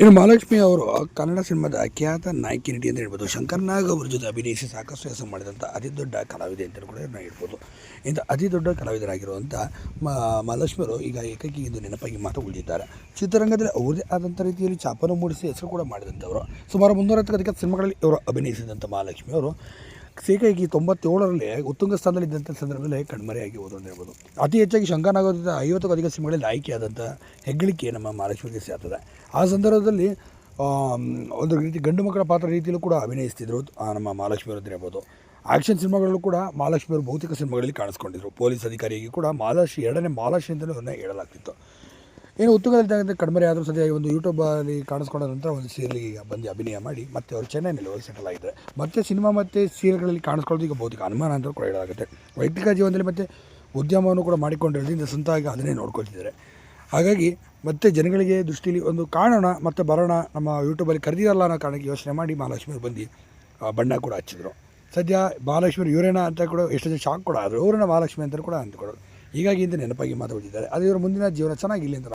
ಇನ್ನು ಮಹಾಲಕ್ಷ್ಮಿ ಅವರು ಕನ್ನಡ ಸಿನಿಮಾದ ಅಖ್ಯಾತ ನಾಯಕಿ ನಟಿ ಅಂತ ಹೇಳ್ಬೋದು. ಶಂಕರ್ ನಾಗ್ ಅವ್ರ ಜೊತೆ ಅಭಿನಯಿಸಿ ಸಾಕಷ್ಟು ಹೆಸರು ಮಾಡಿದಂಥ ಅತಿ ದೊಡ್ಡ ಕಲಾವಿದೆ ಅಂತ ಕೂಡ ನಾವು ಹೇಳ್ಬೋದು. ಇಂಥ ಅತಿ ದೊಡ್ಡ ಕಲಾವಿದರಾಗಿರುವಂಥ ಮಹಾಲಕ್ಷ್ಮಿ ಅವರು ಈಗ ಏಕೈಕಿ ಇದು ನೆನಪಾಗಿ ಮಾತು ಉಳಿದಿದ್ದಾರೆ ಚಿತ್ರರಂಗದಲ್ಲಿ ಅವರದೇ ಆದಂಥ ರೀತಿಯಲ್ಲಿ ಚಾಪನ ಮೂಡಿಸಿ ಹೆಸರು ಕೂಡ ಮಾಡಿದಂಥವರು. ಸುಮಾರು ಮುನ್ನೂರಕ್ಕೂ ಅಧಿಕ ಸಿನಿಮಾಗಳಲ್ಲಿ ಇವರು ಅಭಿನಯಿಸಿದಂಥ ಮಹಾಲಕ್ಷ್ಮಿ ಅವರು. ಏಕೈಕಿ ತೊಂಬತ್ತೇಳರಲ್ಲಿ ಉತ್ತುಂಗ ಸ್ಥಾನದಲ್ಲಿದ್ದಂಥ ಸಂದರ್ಭದಲ್ಲಿ ಕಣ್ಮರೆಯಾಗಿ ಹೋದ್ರು ಅಂತ ಹೇಳ್ಬೋದು. ಅತಿ ಹೆಚ್ಚಾಗಿ ಶಂಕನಾಗೋದ್ರಿಂದ ಐವತ್ತಕ್ಕೂ ಅಧಿಕ ಸಿನಿಮಾಗಳಲ್ಲಿ ಆಯ್ಕೆಯಾದಂಥ ಹೆಗ್ಗಳಿಕೆ ನಮ್ಮ ಮಹಾಲಕ್ಷ್ಮಿಗೆ ಸೇರ್ತದೆ. ಆ ಸಂದರ್ಭದಲ್ಲಿ ಒಂದು ರೀತಿ ಗಂಡು ಮಕ್ಕಳ ಪಾತ್ರ ರೀತಿಯಲ್ಲೂ ಕೂಡ ಅಭಿನಯಿಸ್ತಿದ್ರು ನಮ್ಮ ಮಹಾಲಕ್ಷ್ಮಿ ಅವರು ಅಂತ ಹೇಳ್ಬೋದು. ಆ್ಯಕ್ಷನ್ ಸಿನಿಮಾಗಳಲ್ಲೂ ಕೂಡ ಮಹಾಲಕ್ಷ್ಮಿಯವರು ಭೌತಿಕ ಸಿನಿಮಾಗಳಲ್ಲಿ ಕಾಣಿಸ್ಕೊಂಡಿದ್ರು. ಪೊಲೀಸ್ ಅಧಿಕಾರಿಯಾಗಿ ಕೂಡ ಮಹಾಲಕ್ಷ್ಮಿ ಎರಡನೇ ಮಹಾಲಕ್ಷ್ಮಿ ಅಂತಲೂ ಹೇಳಲಾಗ್ತಿತ್ತು. ಏನು ಉತ್ತುಂಗದಲ್ಲಿ ಕಡಿಮೆ ಆದರೂ ಸದ್ಯ ಒಂದು ಯೂಟ್ಯೂಬಲ್ಲಿ ಕಾಣಿಸ್ಕೊಂಡ ನಂತರ ಒಂದು ಸೀರಿಯಲ್ಗೆ ಬಂದು ಅಭಿನಯ ಮಾಡಿ, ಮತ್ತೆ ಅವರು ಚೆನ್ನೈನಲ್ಲಿ ಹೋಗಿ ಸೆಟಲ್ ಆಗಿದ್ದಾರೆ. ಮತ್ತೆ ಸಿನಿಮಾ ಮತ್ತು ಸೀರಿಯಲ್ಗಳಲ್ಲಿ ಕಾಣಿಸ್ಕೊಳ್ಳೋದು ಈಗ ಅನುಮಾನ ಅಂತ ಕೂಡ ಹೇಳಲಾಗುತ್ತೆ. ವೈಯಕ್ತಿಕ ಜೀವನದಲ್ಲಿ ಮತ್ತೆ ಉದ್ಯಮವನ್ನು ಕೂಡ ಮಾಡಿಕೊಂಡಿರೋದ್ರಿಂದ ಸ್ವಂತವಾಗಿ ಅದನ್ನೇ ನೋಡ್ಕೊಳ್ತಿದ್ದಾರೆ. ಹಾಗಾಗಿ ಮತ್ತೆ ಜನಗಳಿಗೆ ದೃಷ್ಟಿಲಿ ಒಂದು ಕಾಣೋಣ, ಮತ್ತೆ ಬರೋಣ, ನಮ್ಮ ಯೂಟ್ಯೂಬಲ್ಲಿ ಕರೆದಿರಲ್ಲ ಅನ್ನೋ ಕಾರಣಕ್ಕೆ ಯೋಚನೆ ಮಾಡಿ ಮಹಾಲಕ್ಷ್ಮಿ ಅವ್ರು ಬಂದು ಬಣ್ಣ ಕೂಡ ಹಚ್ಚಿದ್ರು. ಸದ್ಯ ಮಹಾಲಕ್ಷ್ಮಿ ಇವರೇನ ಅಂತ ಕೂಡ ಎಷ್ಟು ಜನ ಶಾಕ್ ಕೂಡ, ಆದರು ಇವರನ್ನ ಮಹಾಲಕ್ಷ್ಮಿ ಅಂತ ಕೂಡ ಅಂದ್ಕೊಳ್ಳೋರು ಹೀಗಾಗಿ ಇಂದ ನೆನಪಾಗಿ ಮಾತಾಡ್ತಿದ್ದಾರೆ. ಅದು ಇವರ ಮುಂದಿನ ಜೀವನ ಚೆನ್ನಾಗಿಲ್ಲ ಅಂತ